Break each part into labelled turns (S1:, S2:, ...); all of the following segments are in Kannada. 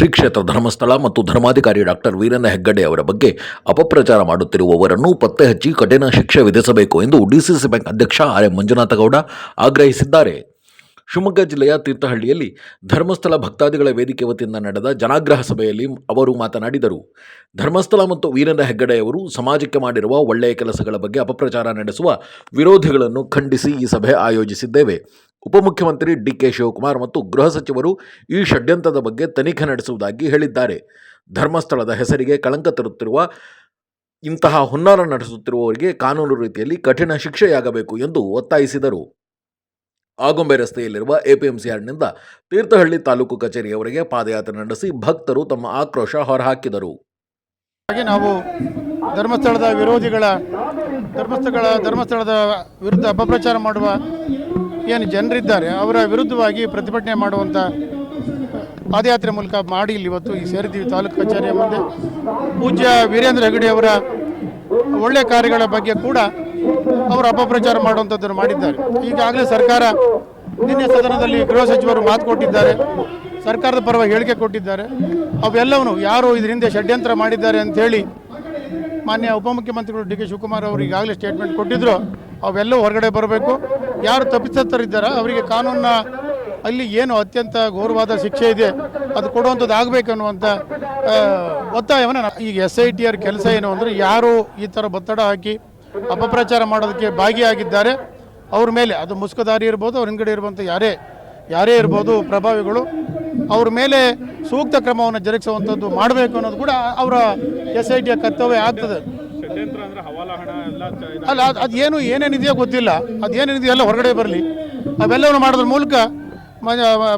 S1: ಶ್ರೀ ಕ್ಷೇತ್ರ ಧರ್ಮಸ್ಥಳ ಮತ್ತು ಧರ್ಮಾಧಿಕಾರಿ ಡಾಕ್ಟರ್ ವೀರೇಂದ್ರ ಹೆಗ್ಗಡೆ ಅವರ ಬಗ್ಗೆ ಅಪಪ್ರಚಾರ ಮಾಡುತ್ತಿರುವವರನ್ನು ಪತ್ತೆ ಹಚ್ಚಿ ಕಠಿಣ ಶಿಕ್ಷೆ ವಿಧಿಸಬೇಕು ಎಂದು ಡಿಸಿಸಿ ಬ್ಯಾಂಕ್ ಅಧ್ಯಕ್ಷ ಆರ್ ಎಂ ಮಂಜುನಾಥ ಗೌಡ ಆಗ್ರಹಿಸಿದ್ದಾರೆ. ಶಿವಮೊಗ್ಗ ಜಿಲ್ಲೆಯ ತೀರ್ಥಹಳ್ಳಿಯಲ್ಲಿ ಧರ್ಮಸ್ಥಳ ಭಕ್ತಾದಿಗಳ ವೇದಿಕೆ ವತಿಯಿಂದ ನಡೆದ ಜನಾಗ್ರಹ ಸಭೆಯಲ್ಲಿ ಅವರು ಮಾತನಾಡಿದರು. ಧರ್ಮಸ್ಥಳ ಮತ್ತು ವೀರೇಂದ್ರ ಹೆಗ್ಗಡೆಯವರು ಸಮಾಜಕ್ಕೆ ಮಾಡಿರುವ ಒಳ್ಳೆಯ ಕೆಲಸಗಳ ಬಗ್ಗೆ ಅಪಪ್ರಚಾರ ನಡೆಸುವ ವಿರೋಧಿಗಳನ್ನು ಖಂಡಿಸಿ ಈ ಸಭೆ ಆಯೋಜಿಸಿದ್ದೇವೆ. ಉಪಮುಖ್ಯಮಂತ್ರಿ ಡಿ ಕೆ ಶಿವಕುಮಾರ್ ಮತ್ತು ಗೃಹ ಸಚಿವರು ಈ ಷಡ್ಯಂತ್ರದ ಬಗ್ಗೆ ತನಿಖೆ ನಡೆಸುವುದಾಗಿ ಹೇಳಿದ್ದಾರೆ. ಧರ್ಮಸ್ಥಳದ ಹೆಸರಿಗೆ ಕಳಂಕ ತರುತ್ತಿರುವ ಇಂತಹ ಹುನ್ನಾರ ನಡೆಸುತ್ತಿರುವವರಿಗೆ ಕಾನೂನು ರೀತಿಯಲ್ಲಿ ಕಠಿಣ ಶಿಕ್ಷೆಯಾಗಬೇಕು ಎಂದು ಒತ್ತಾಯಿಸಿದರು. ಆಗುಂಬೆ ರಸ್ತೆಯಲ್ಲಿರುವ ಎಪಿಎಂಸಿ ಯಾರ್ಡ್ನಿಂದ ತೀರ್ಥಹಳ್ಳಿ ತಾಲೂಕು ಕಚೇರಿಯವರೆಗೆ ಪಾದಯಾತ್ರೆ ನಡೆಸಿ ಭಕ್ತರು ತಮ್ಮ ಆಕ್ರೋಶ ಹೊರಹಾಕಿದರು.
S2: ಹಾಗೆ ನಾವು ಧರ್ಮಸ್ಥಳದ ವಿರೋಧಿಗಳ ಧರ್ಮಸ್ಥಳ ಧರ್ಮಸ್ಥಳದ ವಿರುದ್ಧ ಅಪಪ್ರಚಾರ ಮಾಡುವ ಏನು ಜನರಿದ್ದಾರೆ, ಅವರ ವಿರುದ್ಧವಾಗಿ ಪ್ರತಿಭಟನೆ ಮಾಡುವಂಥ ಪಾದಯಾತ್ರೆ ಮೂಲಕ ಮಾಡಿ ಇಲ್ಲಿ ಇವತ್ತು ಈ ಸೇರಿದ್ದೀವಿ ತಾಲೂಕು ಕಚೇರಿಯ ಮುಂದೆ. ಪೂಜ್ಯ ವೀರೇಂದ್ರ ಹೆಗಡೆ ಅವರ ಒಳ್ಳೆಯ ಕಾರ್ಯಗಳ ಬಗ್ಗೆ ಕೂಡ ಅವರು ಅಪಪ್ರಚಾರ ಮಾಡುವಂಥದ್ದನ್ನು ಮಾಡಿದ್ದಾರೆ. ಈಗಾಗಲೇ ಸರ್ಕಾರ ನಿನ್ನೆ ಸದನದಲ್ಲಿ ಗೃಹ ಸಚಿವರು ಮಾತು ಕೊಟ್ಟಿದ್ದಾರೆ, ಸರ್ಕಾರದ ಪರವಾಗಿ ಹೇಳಿಕೆ ಕೊಟ್ಟಿದ್ದಾರೆ. ಅವೆಲ್ಲವೂ ಯಾರು ಇದರಿಂದ ಷಡ್ಯಂತ್ರ ಮಾಡಿದ್ದಾರೆ ಅಂಥೇಳಿ ಮಾನ್ಯ ಉಪಮುಖ್ಯಮಂತ್ರಿಗಳು ಡಿ ಕೆ ಶಿವಕುಮಾರ್ ಅವರು ಈಗಾಗಲೇ ಸ್ಟೇಟ್ಮೆಂಟ್ ಕೊಟ್ಟಿದ್ರು. ಅವೆಲ್ಲವೂ ಹೊರಗಡೆ ಬರಬೇಕು. ಯಾರು ತಪ್ಪಿತಸ್ಥರಿದ್ದಾರೋ ಅವರಿಗೆ ಕಾನೂನ ಅಲ್ಲಿ ಏನು ಅತ್ಯಂತ ಘೋರವಾದ ಶಿಕ್ಷೆ ಇದೆ, ಅದು ಕೊಡುವಂಥದ್ದು ಆಗಬೇಕು ಅನ್ನುವಂಥ ಒತ್ತಾಯವನ್ನು ಈಗ ಎಸ್ ಐ ಟಿ ಆರ್ ಕೆಲಸ ಏನು ಅಂದರೆ ಯಾರು ಈ ಥರ ಒತ್ತಡ ಹಾಕಿ ಅಪಪ್ರಚಾರ ಮಾಡೋದಕ್ಕೆ ಭಾಗಿಯಾಗಿದ್ದಾರೆ. ಅವ್ರ ಮೇಲೆ, ಅದು ಮುಸ್ಕದಾರಿ ಇರ್ಬೋದು, ಅವ್ರ ಹಿಂಗಡೆ ಇರುವಂಥ ಯಾರೇ ಯಾರೇ ಇರ್ಬೋದು ಪ್ರಭಾವಿಗಳು, ಅವ್ರ ಮೇಲೆ ಸೂಕ್ತ ಕ್ರಮವನ್ನು ಜರುಗಿಸುವಂಥದ್ದು ಮಾಡಬೇಕು ಅನ್ನೋದು ಕೂಡ ಅವರ ಎಸ್ ಐ ಟಿಯ ಕರ್ತವ್ಯ ಆಗ್ತದೆ. ಅಲ್ಲ ಅದು ಅದೇನು ಏನೇನಿದೆಯೋ ಗೊತ್ತಿಲ್ಲ. ಅದೇನೇನಿದೆಯೋ ಎಲ್ಲ ಹೊರಗಡೆ ಬರಲಿ. ಅವೆಲ್ಲವನ್ನು ಮಾಡೋದ್ರ ಮೂಲಕ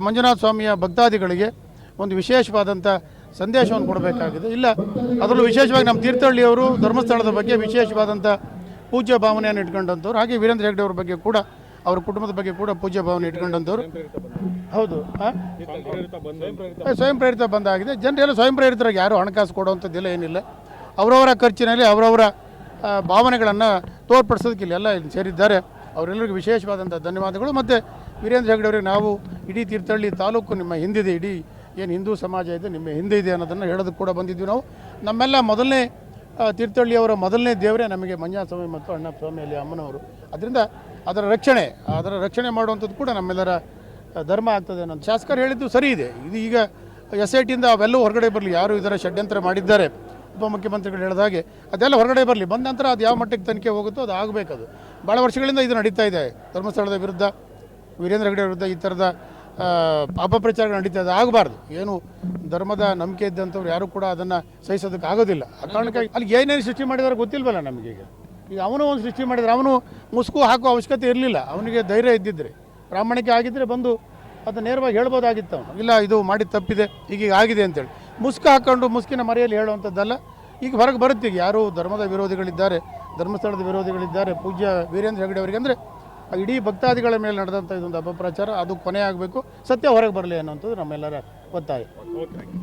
S2: ಮಂಜುನಾಥ ಸ್ವಾಮಿಯ ಭಕ್ತಾದಿಗಳಿಗೆ ಒಂದು ವಿಶೇಷವಾದಂಥ ಸಂದೇಶವನ್ನು ಕೊಡಬೇಕಾಗಿದೆ. ಇಲ್ಲ ಅದರಲ್ಲೂ ವಿಶೇಷವಾಗಿ ನಮ್ಮ ತೀರ್ಥಹಳ್ಳಿಯವರು ಧರ್ಮಸ್ಥಳದ ಬಗ್ಗೆ ವಿಶೇಷವಾದಂಥ ಪೂಜ್ಯ ಭಾವನೆಯನ್ನು ಇಟ್ಕೊಂಡಂಥವ್ರು. ಹಾಗೆ ವೀರೇಂದ್ರ ಹೆಗ್ಡೆ ಅವ್ರ ಬಗ್ಗೆ ಕೂಡ ಅವ್ರ ಕುಟುಂಬದ ಬಗ್ಗೆ ಕೂಡ ಪೂಜ್ಯ ಭಾವನೆ ಇಟ್ಕೊಂಡಂಥವ್ರು. ಹೌದು ಸ್ವಯಂ ಪ್ರೇರಿತ ಬಂದಾಗಿದೆ. ಜನರೆಲ್ಲ ಸ್ವಯಂ ಪ್ರೇರಿತರಾಗಿ ಯಾರು ಹಣಕಾಸು ಕೊಡುವಂಥದ್ದಿಲ್ಲ ಏನಿಲ್ಲ. ಅವರವರ ಖರ್ಚಿನಲ್ಲಿ, ಅವರವರ ಭಾವನೆಗಳನ್ನು ತೋರ್ಪಡಿಸೋದಕ್ಕೆ ಇಲ್ಲೆಲ್ಲ ಇಲ್ಲಿ ಸೇರಿದ್ದಾರೆ. ಅವರೆಲ್ಲರಿಗೂ ವಿಶೇಷವಾದಂಥ ಧನ್ಯವಾದಗಳು. ಮತ್ತು ವೀರೇಂದ್ರ ಹೆಗ್ಡೆ ಅವರಿಗೆ ನಾವು ಇಡೀ ತೀರ್ಥಹಳ್ಳಿ ತಾಲೂಕು ನಿಮ್ಮ ಹಿಂದಿದೆ. ಇಡೀ ಏನು ಹಿಂದೂ ಸಮಾಜ ಇದೆ, ನಿಮ್ಮ ಹಿಂದೆ ಇದೆ ಅನ್ನೋದನ್ನು ಹೇಳೋದಕ್ಕೆ ಕೂಡ ಬಂದಿದ್ವಿ ನಾವು. ನಮ್ಮೆಲ್ಲ ಮೊದಲನೇ ತೀರ್ಥಹಳ್ಳಿಯವರ ಮೊದಲನೇ ದೇವರೇ ನಮಗೆ ಮಂಜಾಸ್ವಾಮಿ ಸ್ವಾಮಿ ಮತ್ತು ಅಣ್ಣ ಸ್ವಾಮಿ ಅಲ್ಲಿ ಅಮ್ಮನವರು. ಅದರಿಂದ ಅದರ ರಕ್ಷಣೆ ಅದರ ರಕ್ಷಣೆ ಮಾಡುವಂಥದ್ದು ಕೂಡ ನಮ್ಮೆಲ್ಲರ ಧರ್ಮ ಆಗ್ತದೆ ಅನ್ನೋದು. ಶಾಸಕರು ಹೇಳಿದ್ದು ಸರಿ ಇದೆ. ಇದು ಈಗ ಎಸ್ ಐ ಟಿಯಿಂದ ಅವೆಲ್ಲೂ ಹೊರಗಡೆ ಬರಲಿ. ಯಾರು ಇದರ ಷಡ್ಯಂತ್ರ ಮಾಡಿದ್ದಾರೆ. ಉಪಮುಖ್ಯಮಂತ್ರಿಗಳು ಹೇಳಿದ ಹಾಗೆ, ಅದೆಲ್ಲ ಹೊರಗಡೆ ಬರಲಿ. ಬಂದ ನಂತರ ಅದು ಯಾವ ಮಟ್ಟಕ್ಕೆ ತನಿಖೆ ಹೋಗುತ್ತೋ ಅದು ಆಗಬೇಕದು. ಭಾಳ ವರ್ಷಗಳಿಂದ ಇದು ನಡೀತಾ ಇದೆ. ಧರ್ಮಸ್ಥಳದ ವಿರುದ್ಧ, ವೀರೇಂದ್ರ ಹೆಗಡೆ ವಿರುದ್ಧ ಈ ಥರದ ಪಾಪ ಅಪಪ್ರಚಾರಗಳು ನಡೀತಾ ಇದೆ. ಆಗಬಾರ್ದು. ಏನು ಧರ್ಮದ ನಂಬಿಕೆ ಇದ್ದಂಥವ್ರು ಯಾರು ಕೂಡ ಅದನ್ನು ಸಹಿಸೋದಕ್ಕೆ ಆಗೋದಿಲ್ಲ. ಆ ಕಾರಣಕ್ಕಾಗಿ ಅಲ್ಲಿ ಏನೇನು ಸೃಷ್ಟಿ ಮಾಡಿದಾರೆ ಗೊತ್ತಿಲ್ವಲ್ಲ ನಮಗೆ ಈಗ. ಈಗ ಅವನು ಒಂದು ಸೃಷ್ಟಿ ಮಾಡಿದರೆ ಅವನು ಮುಸುಕು ಹಾಕೋ ಅವಶ್ಯಕತೆ ಇರಲಿಲ್ಲ. ಅವನಿಗೆ ಧೈರ್ಯ ಇದ್ದಿದ್ರೆ. ಪ್ರಾಮಾಣಿಕ ಆಗಿದ್ದರೆ ಬಂದು ಅದು ನೇರವಾಗಿ ಹೇಳ್ಬೋದಾಗಿತ್ತು ಅವನು. ಇಲ್ಲ, ಇದು ಮಾಡಿದ ತಪ್ಪಿದೆ. ಈಗೀಗ ಆಗಿದೆ ಅಂತೇಳಿ. ಮುಸ್ಕು ಹಾಕ್ಕೊಂಡು ಮುಸ್ಕಿನ ಮರೆಯಲ್ಲಿ ಹೇಳುವಂಥದ್ದಲ್ಲ. ಈಗ ಹೊರಗೆ ಬರುತ್ತೆ ಈಗ ಯಾರು ಧರ್ಮದ ವಿರೋಧಿಗಳಿದ್ದಾರೆ, ಧರ್ಮಸ್ಥಳದ ವಿರೋಧಿಗಳಿದ್ದಾರೆ, ಪೂಜ್ಯ ವೀರೇಂದ್ರ ಹೆಗಡೆ ಅವರಿಗೆ ಅಂದರೆ ಇಡೀ ಭಕ್ತಾದಿಗಳ ಮೇಲೆ ನಡೆದಂಥ ಇದೊಂದು ಅಪಪ್ರಚಾರ, ಅದು ಕೊನೆ ಆಗಬೇಕು ಸತ್ಯ ಹೊರಗೆ ಬರಲಿ ಅನ್ನೋಂಥದ್ದು ನಮ್ಮೆಲ್ಲರ ಒತ್ತಾಯ.